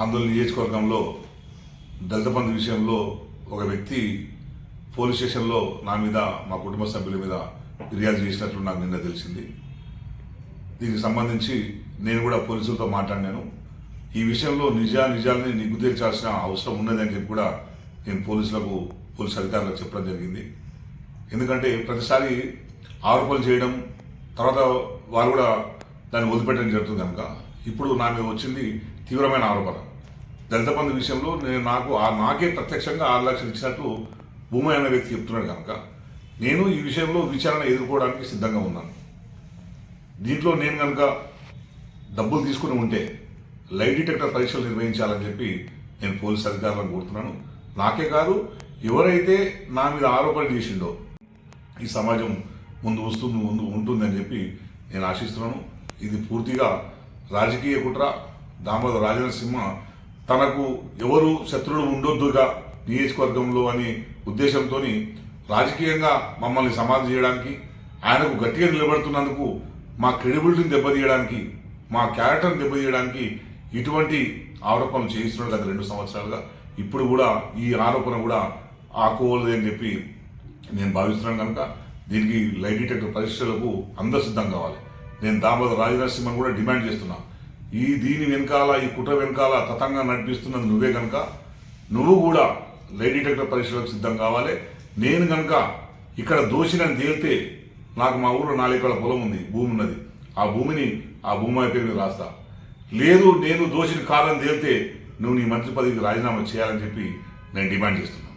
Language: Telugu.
ఆందోళన నియోజకవర్గంలో దళిత బంధు విషయంలో ఒక వ్యక్తి పోలీస్ స్టేషన్లో నా మీద మా కుటుంబ సభ్యుల మీద ఫిర్యాదు చేసినట్లు నాకు నిన్న తెలిసింది. దీనికి సంబంధించి నేను కూడా పోలీసులతో మాట్లాడినాను. ఈ విషయంలో నిజా నిజాలని నిగ్గు తీర్చాల్సిన అవసరం ఉన్నదని చెప్పి కూడా నేను పోలీసులకు పోలీసు అధికారులకు చెప్పడం జరిగింది. ఎందుకంటే ప్రతిసారి ఆరోపణలు చేయడం తర్వాత వారు కూడా దాన్ని వదిలిపెట్టడం జరుగుతుంది కనుక. ఇప్పుడు నా మీద వచ్చింది తీవ్రమైన ఆరోపణ. దళిత బంధు విషయంలో నేను నాకు ఆ నాకే ప్రత్యక్షంగా ఆరు లక్షలు ఇచ్చినట్టు భూమి అనే వ్యక్తి చెప్తున్నాడు కనుక. నేను ఈ విషయంలో విచారణ ఎదుర్కోవడానికి సిద్ధంగా ఉన్నాను. దీంట్లో నేను కనుక డబ్బులు తీసుకుని ఉంటే లై డిటెక్టర్ పరీక్షలు నిర్వహించాలని చెప్పి నేను పోలీస్ అధికారులను కోరుతున్నాను. నాకే కాదు ఎవరైతే నా మీద ఆరోపణ చేసిండో ఈ సమాజం ముందు వస్తుంది ముందు ఉంటుందని చెప్పి నేను ఆశిస్తున్నాను. ఇది పూర్తిగా రాజకీయ కుట్ర. దామోదర రాజనసింహ తనకు ఎవరు శత్రువులు ఉండొద్దుగా నియోజకవర్గంలో అని ఉద్దేశంతో రాజకీయంగా మమ్మల్ని సమాధి చేయడానికి ఆయనకు గట్టిగా నిలబడుతున్నందుకు మా క్రెడిబిలిటీని దెబ్బతీయడానికి మా క్యారెక్టర్ని దెబ్బతీయడానికి ఇటువంటి ఆరోపణలు చేయిస్తున్నాడు గత రెండు సంవత్సరాలుగా. ఇప్పుడు కూడా ఈ ఆరోపణ కూడా ఆకోవలదు అని చెప్పి నేను భావిస్తున్నాను కనుక దీనికి లైట్ డిటెక్టర్ పరీక్షలకు అందరు సిద్ధం కావాలి. నేను దామోదర రాజనరసింహన్ కూడా డిమాండ్ చేస్తున్నా ఈ దీని వెనకాల ఈ కుట్ర వెనకాల తతంగా నడిపిస్తున్నది నువ్వే కనుక నువ్వు కూడా లేడీ డిటెక్టర్ పరీక్షలకు సిద్ధం కావాలి. నేను కనుక ఇక్కడ దోషినని తేలితే నాకు మా ఊళ్ళో నాలుగు పొలం ఉంది భూమి ఉన్నది. ఆ భూమిని ఆ భూమి పేరు మీద రాస్తా. లేదు నేను దోషిని కాదని తేలితే నువ్వు నీ మంత్రి పదవికి రాజీనామా చేయాలని చెప్పి నేను డిమాండ్ చేస్తున్నాను.